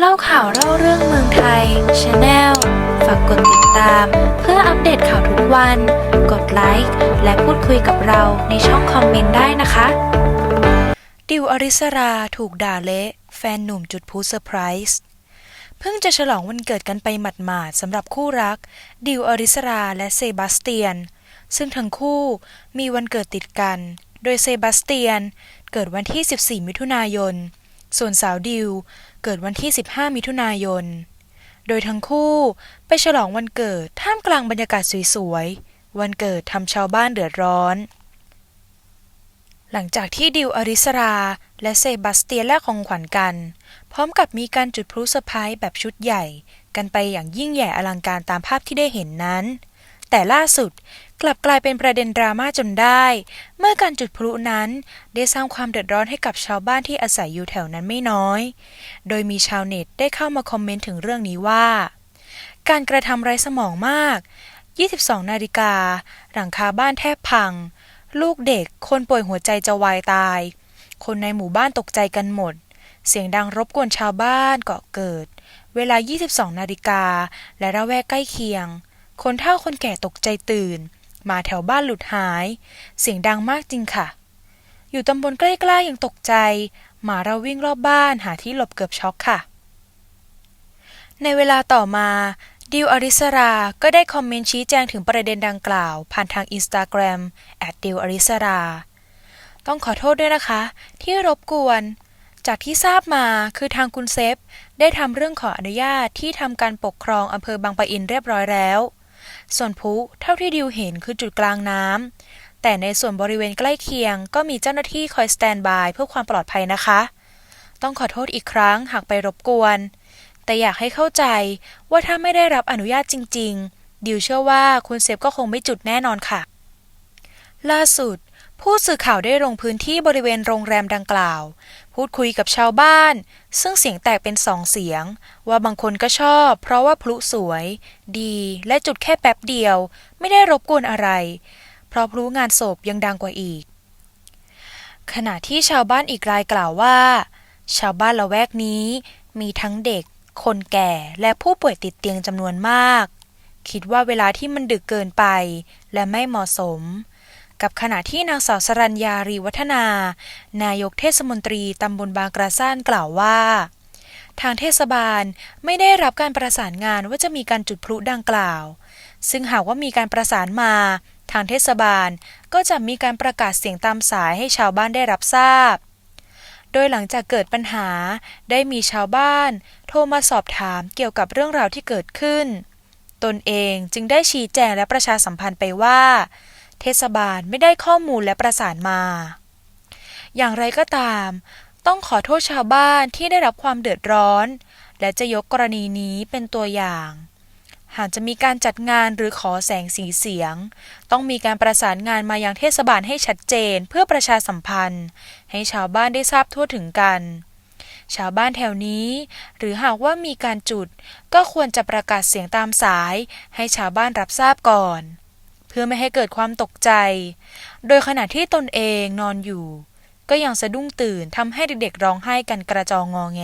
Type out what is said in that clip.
เล่าข่าวเล่าเรื่องเมืองไทย Channel ฝากกดติดตาม เพื่ออัปเดตข่าวทุกวัน กดไลค์และพูดคุยกับเราในช่องคอมเมนต์ได้นะคะ ดิวอริสราถูกด่าเละ แฟนหนุ่มจุดพลุเซอร์ไพรส์เพิ่งจะฉลองวันเกิดกันไปหมาดๆสำหรับคู่รัก ดิวอริสราและเซบาสเตียน ซึ่งทั้งคู่มีวันเกิดติดกัน โดยเซบาสเตียนเกิดวันที่ 14 มิถุนายน ส่วนสาวดิวเกิดวันที่ 15 มิถุนายน โดยทั้งคู่ไปฉลองวันเกิดท่ามกลางบรรยากาศสวยๆ วันเกิดทำชาวบ้านเดือดร้อน หลังจากที่ดิวอริสรา และเซบาสเตียนแลกของขวัญกัน พร้อมกับมีการจุดพลุเซอร์ไพรส์แบบชุดใหญ่ กันไปอย่างยิ่งใหญ่อลังการตามภาพที่ได้เห็นนั้น แต่ล่าสุดกลับกลายเป็นประเด็นดราม่าจนได้ เมื่อการจุดพลุนั้น ได้สร้างความเดือดร้อนให้กับชาวบ้านที่อาศัยอยู่แถวนั้นไม่น้อย โดยมีชาวเน็ตได้เข้ามาคอมเมนต์ถึงเรื่องนี้ว่า การกระทำไร้สมองมาก 22 นาฬิกา หลังคาบ้านแทบพัง ลูกเด็กคนป่วยหัวใจจะวายตาย คนในหมู่บ้านตกใจกันหมด เสียงดังรบกวนชาวบ้านเกาะเกิด เวลา 22 นาฬิกาและระแวกใกล้เคียง คนเฒ่าคนแก่ตกใจตื่น มาแถวบ้านหลุดหาย เสียงดังมากจริงค่ะ อยู่ตำบลใกล้ๆยังตกใจ หมาเราวิ่งรอบบ้านหาที่หลบเกือบช็อกค่ะ ในเวลาต่อมาดิวอริสรา ก็ได้คอมเมนต์ชี้แจงถึงประเด็นดังกล่าว ผ่านทางอินสตาแกรมแอดดิวอริสราต้องขอโทษด้วยนะคะ ที่รบกวน จากที่ทราบมาคือทางคุณเซฟ ได้ทำเรื่องขออนุญาตที่ทำการปกครองอำเภอบางปะอินเรียบร้อยแล้ว ส่วนพุเท่าที่ดิวเห็นคือจุดกลางน้ำแต่ในส่วนบริเวณใกล้เคียง ก็มีเจ้าหน้าที่คอยสแตนบายเพื่อความปลอดภัยนะคะ ต้องขอโทษอีกครั้งหากไปรบกวน แต่อยากให้เข้าใจว่าถ้าไม่ได้รับอนุญาตจริง ๆ ดิวเชื่อว่าคุณเซฟก็คงไม่จุดแน่นอนค่ะ ล่าสุด ผู้สื่อข่าวได้ลงพื้นที่บริเวณโรงแรมดังกล่าว พูดคุยกับชาวบ้าน ซึ่งเสียงแตกเป็นสองเสียง ว่าบางคนก็ชอบ เพราะว่าพลุสวย ดีและจุดแค่แป๊บเดียว ไม่ได้รบกวนอะไร เพราะพลุงานศพยังดังกว่าอีก ขณะที่ชาวบ้านอีกรายกล่าวว่า ชาวบ้านละแวกนี้ มีทั้งเด็ก คนแก่และผู้ป่วยติดเตียงจำนวนมาก คิดว่าเวลาที่มันดึกเกินไป และไม่เหมาะสม กับขณะที่นางสาวสรัญญารีวัฒนา นายกเทศมนตรีตำบลบางกระซ่านกล่าวว่า ทางเทศบาลไม่ได้รับการประสานงานว่าจะมีการจุดพลุดังกล่าว ซึ่งหากว่ามีการประสานมา ทางเทศบาลก็จะมีการประกาศเสียงตามสายให้ชาวบ้านได้รับทราบ โดยหลังจากเกิดปัญหาได้มีชาวบ้าน โทรมาสอบถามเกี่ยวกับเรื่องราวที่เกิดขึ้น ตนเองจึงได้ชี้แจงและประชาสัมพันธ์ไปว่า เทศบาลไม่ได้ข้อมูลและประสานมา อย่างไรก็ตาม ต้องขอโทษชาวบ้านที่ได้รับความเดือดร้อน และจะยกกรณีนี้เป็นตัวอย่าง หากจะมีการจัดงานหรือขอแสงสีเสียง ต้องมีการประสานงานมายังเทศบาลให้ชัดเจนเพื่อประชาสัมพันธ์ ให้ชาวบ้านได้ทราบทั่วถึงกันชาวบ้านแถวนี้ หรือหากว่ามีการจุด ก็ควรจะประกาศเสียงตามสาย ให้ชาวบ้านรับทราบก่อน พื่อไม่ให้เกิดความตกใจ โดยขณะที่ตนเองนอนอยู่ ก็ยังสะดุ้งตื่นทำให้เด็กๆร้องไห้กันกระจองงอแง